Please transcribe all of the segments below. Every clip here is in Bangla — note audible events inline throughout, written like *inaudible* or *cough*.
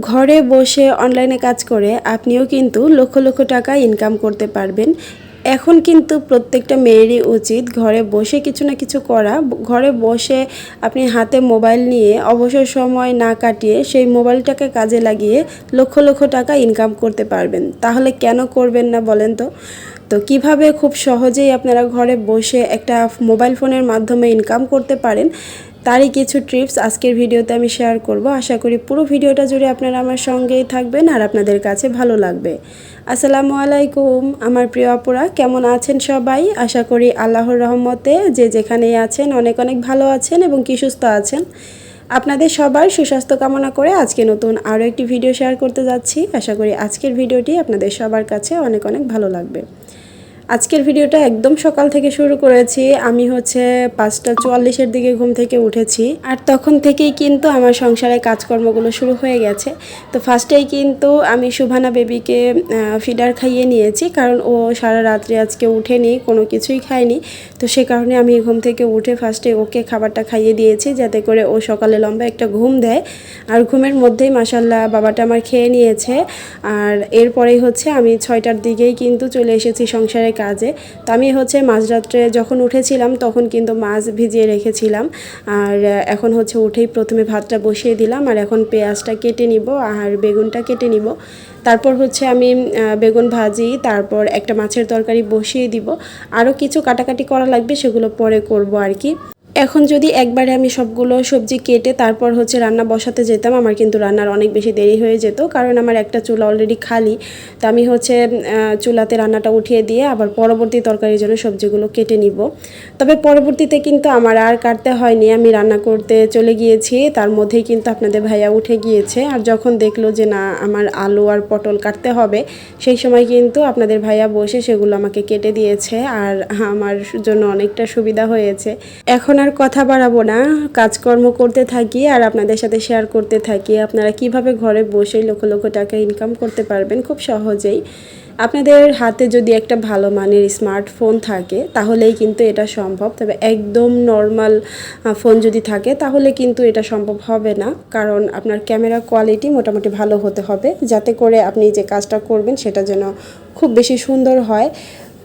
ঘরে বসে অনলাইনে কাজ করে আপনিও কিন্তু লক্ষ লক্ষ টাকা ইনকাম করতে পারবেন। এখন কিন্তু প্রত্যেকটা মেয়েরই উচিত ঘরে বসে কিছু না কিছু করা। ঘরে বসে আপনি হাতে মোবাইল নিয়ে অবসর সময় না কাটিয়ে সেই মোবাইলটাকে কাজে লাগিয়ে লক্ষ লক্ষ টাকা ইনকাম করতে পারবেন। তাহলে কেন করবেন না বলেন তো? তো কীভাবে খুব সহজেই আপনারা ঘরে বসে একটা মোবাইল ফোনের মাধ্যমে ইনকাম করতে পারেন, তারই কিছু ট্রিপস আজকের ভিডিওতে আমি শেয়ার করব। আশা করি পুরো ভিডিওটা জুড়ে আপনারা আমার সঙ্গেই থাকবেন আর আপনাদের কাছে ভালো লাগবে। আসসালামু আলাইকুম, আমার প্রিয় অপরা কেমন আছেন সবাই? আশা করি আল্লাহর রহমতে যে যেখানেই আছেন, অনেক অনেক ভালো আছেন এবং কি সুস্থ আছেন। আপনাদের সবার সুস্বাস্থ্য কামনা করে আজকে নতুন আরও একটি ভিডিও শেয়ার করতে যাচ্ছি। আশা করি আজকের ভিডিওটি আপনাদের সবার কাছে অনেক অনেক ভালো লাগবে। আজকের ভিডিওটা একদম সকাল থেকে শুরু করেছি। আমি হচ্ছে পাঁচটা চুয়াল্লিশের দিকে ঘুম থেকে উঠেছি। আর তখন থেকেই কিন্তু আমার সংসারে কাজকর্মগুলো শুরু হয়ে গেছে। তো ফার্স্টেই কিন্তু আমি সুভানা বেবিকে ফিডার খাইয়ে নিয়েছি। কারণ ও সারা রাত্রি আজকে উঠেনি, কোনো কিছুই খায়নি। তো সে কারণে আমি ঘুম থেকে উঠে ফার্স্টে ওকে খাবারটা খাইয়ে দিয়েছি, যাতে করে ও সকালে লম্বা একটা ঘুম দেয়। আর ঘুমের মধ্যেই মাসাল্লাহ বাবাটা আমার খেয়ে নিয়েছে। আর এরপরেই হচ্ছে আমি ছয়টার দিকেই কিন্তু চলে এসেছি সংসারে কাজে। তো আমি হচ্ছে মাঝরাত্রে যখন উঠেছিলাম তখন কিন্তু মাছ ভিজিয়ে রেখেছিলাম। আর এখন হচ্ছে উঠেই প্রথমে ভাতটা বসিয়ে দিলাম আর এখন পেঁয়াজটা কেটে নিব আর বেগুনটা কেটে নিব। তারপর হচ্ছে আমি বেগুন ভাজি, তারপর একটা মাছের তরকারি বসিয়ে দিব। আরও কিছু কাটাকাটি করা লাগবে সেগুলো পরে করব আর কি। এখন যদি একবারে আমি সবগুলো সবজি কেটে তারপর হচ্ছে রান্না বসাতে যেতাম, আমার কিন্তু রান্নার অনেক বেশি দেরি হয়ে যেত। কারণ আমার একটা চুলা অলরেডি খালি। তো আমি হচ্ছে চুলাতে রান্নাটা উঠিয়ে দিয়ে আবার পরবর্তী তরকারির জন্য সবজিগুলো কেটে নিব। তবে পরবর্তীতে কিন্তু আমার আর কাটতে হয়নি। আমি রান্না করতে চলে গিয়েছি। তার মধ্যেই কিন্তু আপনাদের ভাইয়া উঠে গিয়েছে। আর যখন দেখল যে না, আমার আলু আর পটল কাটতে হবে, সেই সময় কিন্তু আপনাদের ভাইয়া বসে সেগুলো আমাকে কেটে দিয়েছে। আর আমার জন্য অনেকটা সুবিধা হয়েছে। এখন আর কথা বাড়াবো না। কাজকর্ম করতে থাকি আর আপনাদের সাথে শেয়ার করতে থাকি। আপনারা কীভাবে ঘরে বসেই লক্ষ লক্ষ টাকা ইনকাম করতে পারবেন? খুব সহজেই। আপনাদের হাতে যদি একটা ভালো মানের স্মার্টফোন থাকে, তাহলেই কিন্তু এটা সম্ভব। তবে একদম নর্মাল ফোন যদি থাকে, তাহলে কিন্তু এটা সম্ভব হবে না। কারণ আপনার ক্যামেরা কোয়ালিটি মোটামুটি ভালো হতে হবে। যাতে করে আপনি যে কাজটা করবেন, সেটা যেন খুব বেশি সুন্দর হয়।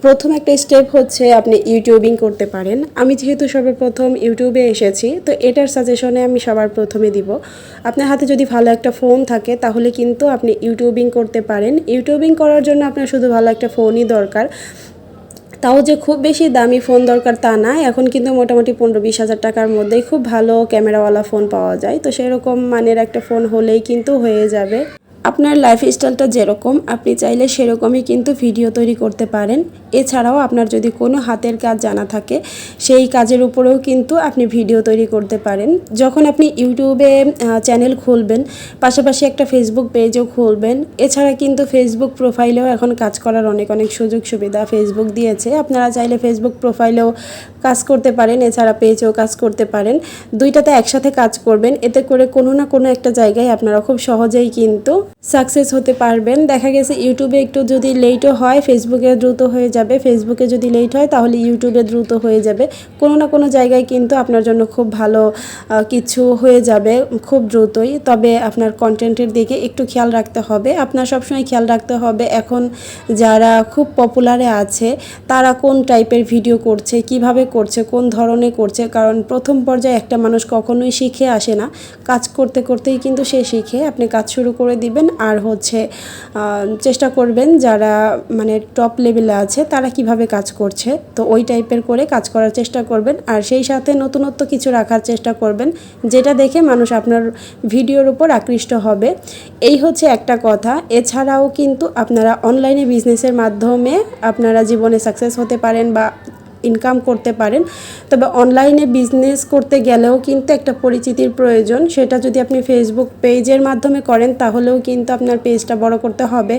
প্রথম একটা স্টেপ হচ্ছে আপনি ইউটিউবিং করতে পারেন। আমি যেহেতু সর্বপ্রথম ইউটিউবে এসেছি, তো এটার সাজেশনে আমি সবার প্রথমে দিব। আপনার হাতে যদি ভালো একটা ফোন থাকে, তাহলে কিন্তু আপনি ইউটিউবিং করতে পারেন। ইউটিউবিং করার জন্য আপনার শুধু ভালো একটা ফোনই দরকার। তাও যে খুব বেশি দামি ফোন দরকার তা না, এখন কিন্তু মোটামুটি পনেরো বিশ হাজার টাকার মধ্যেই খুব ভালো ক্যামেরাওয়ালা ফোন পাওয়া যায়। তো সেরকম মানের একটা ফোন হলেই কিন্তু হয়ে যাবে। আপনার লাইফস্টাইলটা যেরকম, আপনি চাইলে সেরকমই কিন্তু ভিডিও তৈরি করতে পারেন। এছাড়াও আপনার যদি কোনো হাতের কাজ জানা থাকে, সেই কাজের উপরেও কিন্তু আপনি ভিডিও তৈরি করতে পারেন। যখন আপনি ইউটিউবে চ্যানেল খুলবেন, পাশাপাশি একটা ফেসবুক পেজও খুলবেন, এছাড়া কিন্তু ফেসবুক প্রোফাইলেও এখন কাজ করার অনেক অনেক সুযোগ সুবিধা ফেসবুক দিয়েছে। আপনারা চাইলে ফেসবুক প্রোফাইলেও কাজ করতে পারেন, এছাড়া পেজেও কাজ করতে পারেন। দুইটাতে একসাথে কাজ করবেন, এতে করে কোনো না কোনো একটা জায়গায় আপনারা খুব সহজেই কিন্তু সাকসেস হতে পারবেন। দেখা গেছে ইউটিউবে একটু যদি লেটও হয় ফেসবুকে দ্রুত হয়ে যাবে। ফেসবুকে যদি লেট হয়, তাহলে ইউটিউবে দ্রুত হয়ে যাবে। কোনো না কোনো জায়গায় কিন্তু আপনার জন্য খুব ভালো কিছু হয়ে যাবে খুব দ্রুতই। তবে আপনার কন্টেন্টের দিকে একটু খেয়াল রাখতে হবে। আপনার সবসময় খেয়াল রাখতে হবে এখন যারা খুব পপুলারে আছে, তারা কোন টাইপের ভিডিও করছে, কীভাবে করছে, কোন ধরনের করছে? কারণ প্রথম পর্যায়ে একটা মানুষ কখনোই শিখে আসে না। কাজ করতে করতেই কিন্তু সে শিখে। আপনি কাজ শুরু করে দিবেন আর হচ্ছে চেষ্টা করবেন যারা মানে টপ লেভেলে আছে, তারা কীভাবে কাজ করছে। তো ওই টাইপের করে কাজ করার চেষ্টা করবেন। আর সেই সাথে নতুনত্ব কিছু রাখার চেষ্টা করবেন, যেটা দেখে মানুষ আপনার ভিডিওর উপর আকৃষ্ট হবে। এই হচ্ছে একটা কথা। এছাড়াও কিন্তু আপনারা অনলাইনে বিজনেসের মাধ্যমে আপনারা জীবনে সাকসেস হতে পারেন বা ইনকাম করতে পারেন। তবে অনলাইনে বিজনেস করতে গেলেও কিন্তু একটা পরিচিতির প্রয়োজন। সেটা যদি আপনি ফেসবুক পেজের মাধ্যমে করেন, তাহলেও কিন্তু আপনার পেজটা বড় করতে হবে।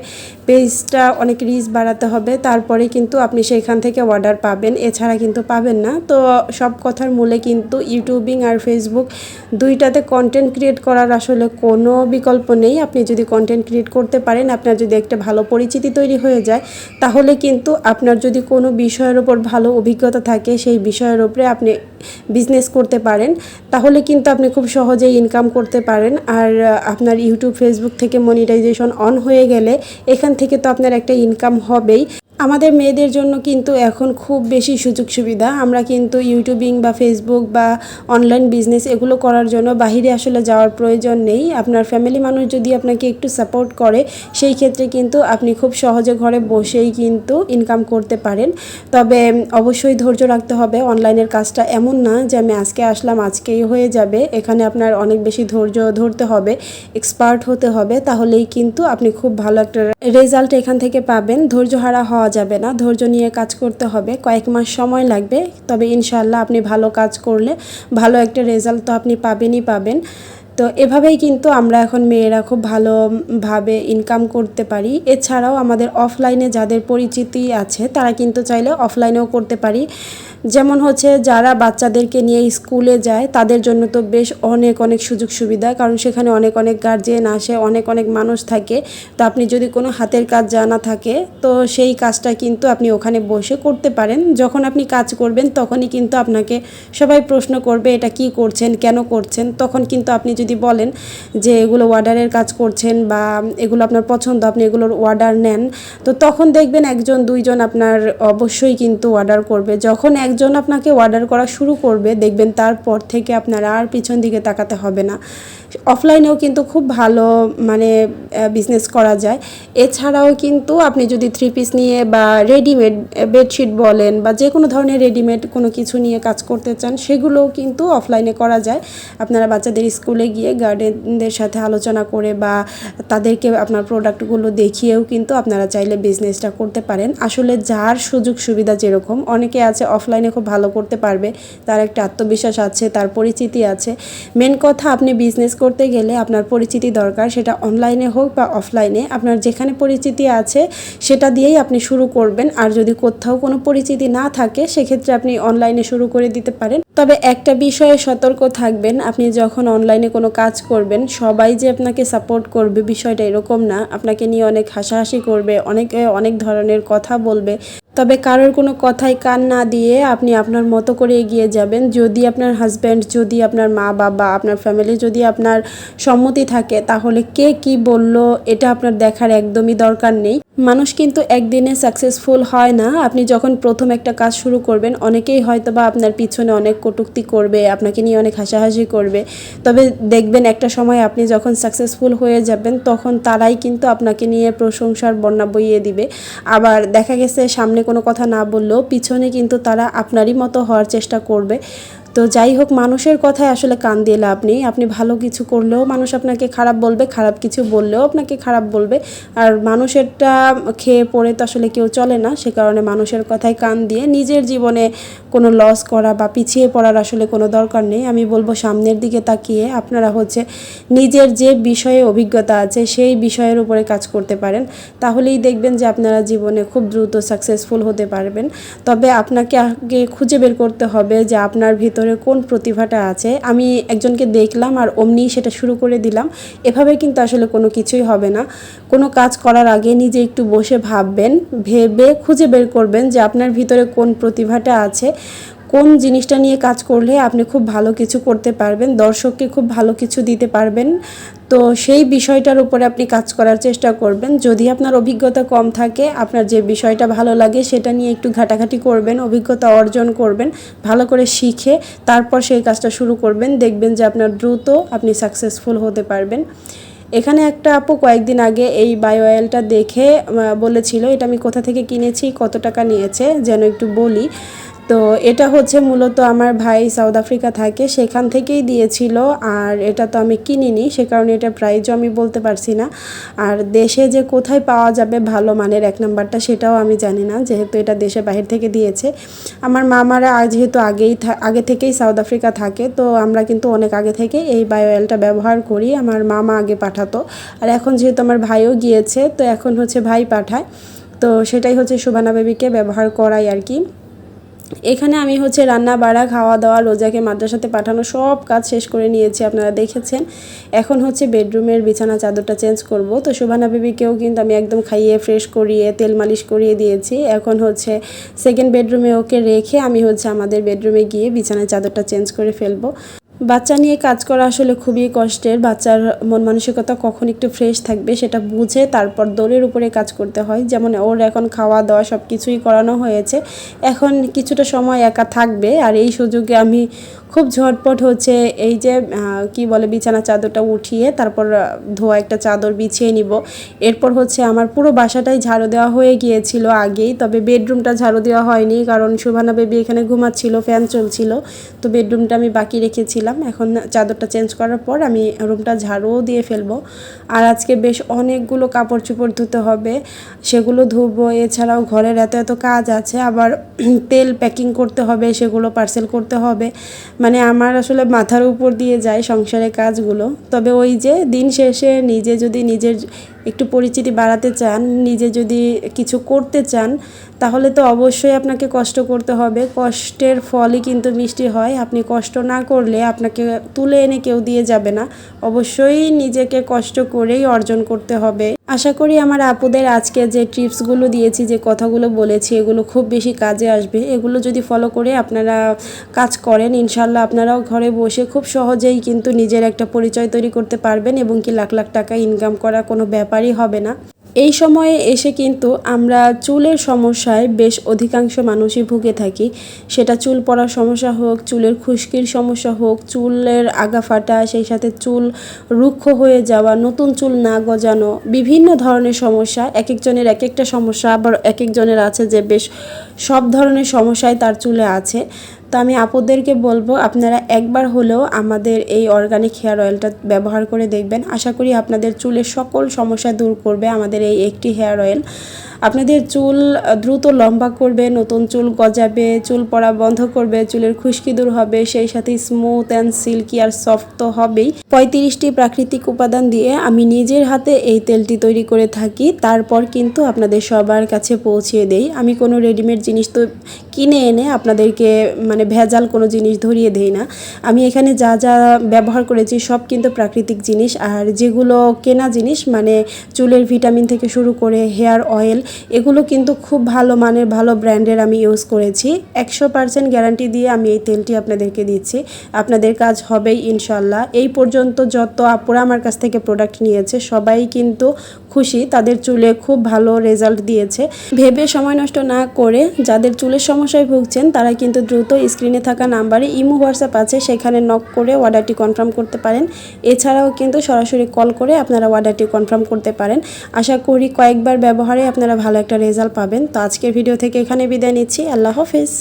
পেজটা অনেক রিচ বাড়াতে হবে। তারপরে কিন্তু আপনি সেখান থেকে অর্ডার পাবেন। এছাড়া কিন্তু পাবেন না। তো সব কথার মূলে কিন্তু ইউটিউবিং আর ফেসবুক দুইটাতে কন্টেন্ট ক্রিয়েট করার আসলে কোনো বিকল্প নেই। আপনি যদি কন্টেন্ট ক্রিয়েট করতে পারেন, আপনার যদি একটা ভালো পরিচিতি তৈরি হয়ে যায়, তাহলে কিন্তু আপনার যদি কোনো বিষয়ের ওপর ভালো অভিজ্ঞতা অভিজ্ঞতা থাকে সেই বিষয়ের উপরে আপনি বিজনেস করতে পারেন, তাহলে কিন্তু আপনি খুব সহজেই ইনকাম করতে পারেন। আর আপনার ইউটিউব ফেসবুক থেকে মনিটাইজেশন অন হয়ে গেলে এখান থেকে তো আপনার একটা ইনকাম হবেই। আমাদের মেয়েদের জন্য কিন্তু এখন খুব বেশি সুযোগ সুবিধা। আমরা কিন্তু ইউটিউবিং বা ফেসবুক বা অনলাইন বিজনেস এগুলো করার জন্য বাহিরে আসলে যাওয়ার প্রয়োজন নেই। আপনার ফ্যামিলি মানুষ যদি আপনাকে একটু সাপোর্ট করে, সেই ক্ষেত্রে কিন্তু আপনি খুব সহজে ঘরে বসেই কিন্তু ইনকাম করতে পারেন। তবে অবশ্যই ধৈর্য রাখতে হবে অনলাইনের কাজটা এমন না যে আমি আজকে আসলাম, আজকেই হয়ে যাবে। এখানে আপনার অনেক বেশি ধৈর্য ধরতে হবে এক্সপার্ট হতে হবে, তাহলেই কিন্তু আপনি খুব ভালো একটা রেজাল্ট এখান থেকে পাবেন। ধৈর্য হারা হওয়া যাবে না। ধৈর্য নিয়ে কাজ করতে হবে। কয়েক মাস সময় লাগবে। তবে ইনশাল্লাহ আপনি ভালো কাজ করলে ভালো একটা রেজাল্ট তো আপনি পাবেনই পাবেন। তো এভাবেই কিন্তু আমরা এখন মেয়েরা খুব ভালোভাবে ইনকাম করতে পারি। এছাড়াও আমাদের অফলাইনে যাদের পরিচিতি আছে, তারা কিন্তু চাইলে অফলাইনেও করতে পারি। যেমন হচ্ছে যারা বাচ্চাদেরকে নিয়ে স্কুলে যায়, তাদের জন্য তো বেশ অনেক অনেক সুযোগ সুবিধা। কারণ সেখানে অনেক অনেক গার্জিয়ান আসে, অনেক অনেক মানুষ থাকে। তো আপনি যদি কোনো হাতের কাজ জানা থাকে, তো সেই কাজটা কিন্তু আপনি ওখানে বসে করতে পারেন। যখন আপনি কাজ করবেন, তখনই কিন্তু আপনাকে সবাই প্রশ্ন করবে, এটা কি করছেন? কেন করছেন? তখন কিন্তু আপনি যদি বলেন যে এগুলো অর্ডারের কাজ করছেন বা এগুলো আপনার পছন্দ, আপনি এগুলোর অর্ডার নেন, তো তখন দেখবেন একজন, দুইজন আপনার অবশ্যই কিন্তু অর্ডার করবে। যখন একজন আপনাকে অর্ডার করা শুরু করবে, দেখবেন তারপর থেকে আপনার আর পিছন দিকে তাকাতে হবে না। অফলাইনেও কিন্তু খুব ভালো মানে বিজনেস করা যায়। এছাড়াও কিন্তু আপনি যদি থ্রি পিস নিয়ে বা রেডিমেড বেডশিট বলেন বা যে কোনো ধরনের রেডিমেড কোনো কিছু নিয়ে কাজ করতে চান, সেগুলোও কিন্তু অফলাইনে করা যায়। আপনারা বাচ্চাদের স্কুলে গিয়ে গার্ডেনদের সাথে আলোচনা করে বা তাদেরকে আপনার প্রোডাক্টগুলো দেখিয়েও কিন্তু আপনারা চাইলে বিজনেসটা করতে পারেন। আসলে যার সুযোগ সুবিধা যেরকম, অনেকে আছে অফলাইনে খুব ভালো করতে পারবে, তার একটা আত্মবিশ্বাস আছে, তার পরিচিতি আছে। মেন কথা, আপনি বিজনেস করতে গেলে আপনার পরিচিতি দরকার, সেটা অনলাইনে হোক বা অফলাইনে আপনার যেখানে পরিচিতি আছে, সেটা দিয়েই আপনি শুরু করবেন। আর যদি কোথাও কোনো পরিচিতি না থাকে, সেক্ষেত্রে আপনি অনলাইনে শুরু করে দিতে পারেন। তবে একটা বিষয়ে সতর্ক থাকবেন, আপনি যখন অনলাইনে কোনো কাজ করবেন, সবাই যে আপনাকে সাপোর্ট করবে বিষয়টা এরকম না। আপনাকে নিয়ে অনেক হাসাহাসি করবে, অনেকে অনেক ধরনের কথা বলবে। তবে কারোর কোনো কথায় কান না দিয়ে আপনি আপনার মতো করে এগিয়ে যাবেন। যদি আপনার হাজব্যান্ড যদি আপনার মা বাবা, আপনার ফ্যামিলি যদি আপনার সম্মতি থাকে, তাহলে কে কি বলল এটা আপনার দেখার একদমই দরকার নেই। মানুষ কিন্তু একদিনে সাকসেসফুল হয় না। আপনি যখন প্রথম একটা কাজ শুরু করবেন, অনেকেই হয়তো বা আপনার পিছনে অনেক কটূক্তি করবে, আপনাকে নিয়ে অনেক হাসাহাসি করবে। তবে দেখবেন একটা সময় আপনি যখন সাকসেসফুল হয়ে যাবেন, তখন তারাই কিন্তু আপনাকে নিয়ে প্রশংসার বন্যা বইয়ে দিবে। আবার দেখা গেছে সামনে কোনো কথা না বললেও পিছনে কিন্তু তারা আপনারই মতো হওয়ার চেষ্টা করবে। তো যাই হোক, মানুষের কথায় আসলে কান দিয়ে লাভ নেই। আপনি ভালো কিছু করলেও মানুষ আপনাকে খারাপ বলবে, খারাপ কিছু বললেও আপনাকে খারাপ বলবে। আর মানুষেরটা খেয়ে পড়ে তো আসলে কেউ চলে না, সে কারণে মানুষের কথায় কান দিয়ে নিজের জীবনে কোনো লস করা বা পিছিয়ে পড়ার আসলে কোনো দরকার নেই। আমি বলব, সামনের দিকে তাকিয়ে আপনারা হচ্ছে নিজের যে বিষয়ে অভিজ্ঞতা আছে, সেই বিষয়ের উপরে কাজ করতে পারেন। তাহলেই দেখবেন যে আপনারা জীবনে খুব দ্রুত সাকসেসফুল হতে পারবেন। তবে আপনাকে আগে খুঁজে বের করতে হবে যে আপনার ভিতরে কোন প্রতিভাটা আছে, আমি একজনকে দেখলাম আর অমনি সেটা শুরু করে দিলাম। এভাবে কিন্তু আসলে কোনো কিছুই হবে না। কোনো কাজ করার আগে নিজে একটু বসে ভাববেন, ভেবে খুঁজে বের করবেন যে আপনার ভিতরে কোন প্রতিভাটা আছে কোন জিনিসটা নিয়ে কাজ করলে আপনি খুব ভালো কিছু করতে পারবেন, দর্শককে খুব ভালো কিছু দিতে পারবেন, তো সেই বিষয়টার উপরে আপনি কাজ করার চেষ্টা করবেন। যদি আপনার অভিজ্ঞতা কম থাকে, আপনার যে বিষয়টা ভালো লাগে সেটা নিয়ে একটু ঘাটাঘাটি করবেন, অভিজ্ঞতা অর্জন করবেন, ভালো করে শিখে তারপর সেই কাজটা শুরু করবেন, দেখবেন যে আপনার দ্রুত আপনি সাকসেসফুল হতে পারবেন। এখানে একটা আপু কয়েকদিন আগে এই বায়ো অয়েলটা দেখে বলেছিল, এটা আমি কোথা থেকে কিনেছি? কত টাকা নিয়েছে? যেন একটু বলি। তো এটা হচ্ছে মূলত আমার ভাই সাউথ আফ্রিকা থাকে, সেখান থেকেই দিয়েছিল আর এটা তো আমি কিনিনি, সে কারণে এটা প্রাইজও আমি বলতে পারছি না। আর দেশে যে কোথায় পাওয়া যাবে ভালো মানের এক নাম্বারটা সেটাও আমি জানি না, যেহেতু এটা দেশে বাহির থেকে দিয়েছে। আমার মামারা যেহেতু আগেই আগে থেকেই সাউথ আফ্রিকা থাকে, তো আমরা কিন্তু অনেক আগে থেকে এই বায়ো অয়েলটা ব্যবহার করি, আমার মামা আগে পাঠাতো। আর এখন যেহেতু আমার ভাইও গিয়েছে, তো এখন হচ্ছে ভাই পাঠায়, তো সেটাই হচ্ছে সুবানা বেবিকে ব্যবহার করাই আর কি। এখানে আমি হচ্ছে রান্না, বাড়া, খাওয়া দাওয়া, রোজাকে মাদ্রাসাতে পাঠানো সব কাজ শেষ করে নিয়েছি, আপনারা দেখেছেন। এখন হচ্ছে বেডরুমের বিছানা, চাদরটা চেঞ্জ করব। তো শোভানা বেবিকেও কিন্তু আমি একদম খাইয়ে, ফ্রেশ করিয়ে, তেল মালিশ করিয়ে দিয়েছি। এখন হচ্ছে সেকেন্ড বেডরুমে ওকে রেখে আমি হচ্ছে আমাদের বেডরুমে গিয়ে বিছানার চাদরটা চেঞ্জ করে ফেলব। বাচ্চা নিয়ে কাজ করা আসলে খুবই কষ্টের। বাচ্চার মন মানসিকতা কখন একটু ফ্রেশ থাকবে সেটা বুঝে তারপর দোলের উপরে কাজ করতে হয়। যেমন ওর এখন খাওয়া দাওয়া সব কিছুই করানো হয়েছে। এখন কিছুটা সময় একা থাকবে আর এই সুযোগে আমি খুব ঝটপট হচ্ছে এই যে কি বলে বিছানা চাদরটা উঠিয়ে তারপর ধোয়া একটা চাদর বিছিয়ে নিব। এরপর হচ্ছে আমার পুরো বাসাটাই ঝাড়ু দেওয়া হয়ে গিয়েছিল আগেই, তবে বেডরুমটা ঝাড়ু দেওয়া হয়নি কারণ শোভানা বেবি এখানে ঘুমাচ্ছিল, ফ্যান চলছিল। তো বেডরুমটা আমি বাকি রেখেছিলাম। এখন চাদরটা চেঞ্জ করার পর আমি রুমটা ঝাড়ুও দিয়ে ফেলব। আর আজকে বেশ অনেকগুলো কাপড় চোপড় ধুতে হবে। সেগুলো ধুবো। এছাড়াও ঘরের এত এত কাজ আছে। আবার *clears throat* তেল প্যাকিং করতে হবে, সেগুলো পার্সেল করতে হবে। মানে আমার আসলে মাথার উপর দিয়ে যায় সংসারের কাজগুলো। তবে ওই যে দিন শেষে নিজে যদি নিজের একটু পরিচিতি বাড়াতে চান, নিজে যদি কিছু করতে চান, তাহলে তো অবশ্যই আপনাকে কষ্ট করতে হবে। কষ্টের ফলই কিন্তু মিষ্টি হয়। আপনি কষ্ট না করলে আপনাকে তুলে এনে কেউ দিয়ে যাবে না। অবশ্যই নিজেকে কষ্ট করেই অর্জন করতে হবে। আশা করি আমার আপুদের আজকে যে টিপসগুলো দিয়েছি, যে কথাগুলো বলেছি, এগুলো খুব বেশি কাজে আসবে। এগুলো যদি ফলো করে আপনারা কাজ করেন ইনশাল্লাহ আপনারাও ঘরে বসে খুব সহজেই কিন্তু নিজের একটা পরিচয় তৈরি করতে পারবেন এবং কি লাখ লাখ টাকা ইনকাম করা কোনো ব্যাপারই হবে না। এই সময়ে এসে কিন্তু আমরা চুলের সমস্যায় বেশ অধিকাংশ মানুষই ভুগে থাকি। সেটা চুল পড়ার সমস্যা হোক, চুলের খুশকির সমস্যা হোক, চুলের আগা ফাটা, সেই সাথে চুল রুক্ষ হয়ে যাওয়া, নতুন চুল না গজানো, বিভিন্ন ধরনের সমস্যা। এক একজনের এক একটা সমস্যা, আবার এক একজনের আছে যে বেশ সব ধরনের সমস্যায় তার চুলে আছে। তো আমি আপুদেরকে বলব, আপনারা একবার হলেও আমাদের এই অর্গানিক হেয়ার অয়েলটা ব্যবহার করে দেখবেন। আশা করি আপনাদের চুলের সকল সমস্যা দূর করবে আমাদের এই একটি হেয়ার অয়েল আপনাদের চুল দ্রুত লম্বা করবে, নতুন চুল গজাবে, চুল পড়া বন্ধ করবে, চুলের খুশকি দূর হবে, সেই সাথে স্মুথ অ্যান্ড সিল্কি আর সফট তো হবেই। পঁয়ত্রিশটি প্রাকৃতিক উপাদান দিয়ে আমি নিজের হাতে এই তেলটি তৈরি করে থাকি, তারপর কিন্তু আপনাদের সবার কাছে পৌঁছিয়ে দেই। আমি কোনো রেডিমেড জিনিস তো কিনে এনে আপনাদেরকে মানে ভেজাল কোনো জিনিস ধরিয়ে দেই না। আমি এখানে যা যা ব্যবহার করেছি সব কিন্তু প্রাকৃতিক জিনিস। আর যেগুলো কেনা জিনিস মানে চুলের ভিটামিন থেকে শুরু করে হেয়ার অয়েল, এগুলো কিন্তু খুব ভালো মানের, ভালো ব্র্যান্ডের আমি ইউজ করেছি। একশো পার্সেন্ট গ্যারান্টি দিয়ে আমি এই তেলটি আপনাদেরকে দিচ্ছি। আপনাদের কাজ হবেই ইনশাল্লাহ। এই পর্যন্ত যত আপুরা আমার কাছ থেকে প্রোডাক্ট নিয়েছে, সবাই কিন্তু খুশি। তাদের চুলে খুব ভালো রেজাল্ট দিয়েছে। ভেবে সময় নষ্ট না করে যাদের চুলের সমস্যায় ভুগছেন, তারা কিন্তু দ্রুত স্ক্রিনে থাকা নাম্বারে ইমো, হোয়াটসঅ্যাপ আছে, সেখানে নক করে অর্ডারটি কনফার্ম করতে পারেন। এছাড়াও কিন্তু সরাসরি কল করে আপনারা অর্ডারটি কনফার্ম করতে পারেন। আশা করি কয়েকবার ব্যবহারে আপনারা ভালো একটা রেজাল্ট পাবেন। তো আজকের ভিডিও থেকে এখানে বিদায় নিচ্ছি। আল্লাহ হাফিজ।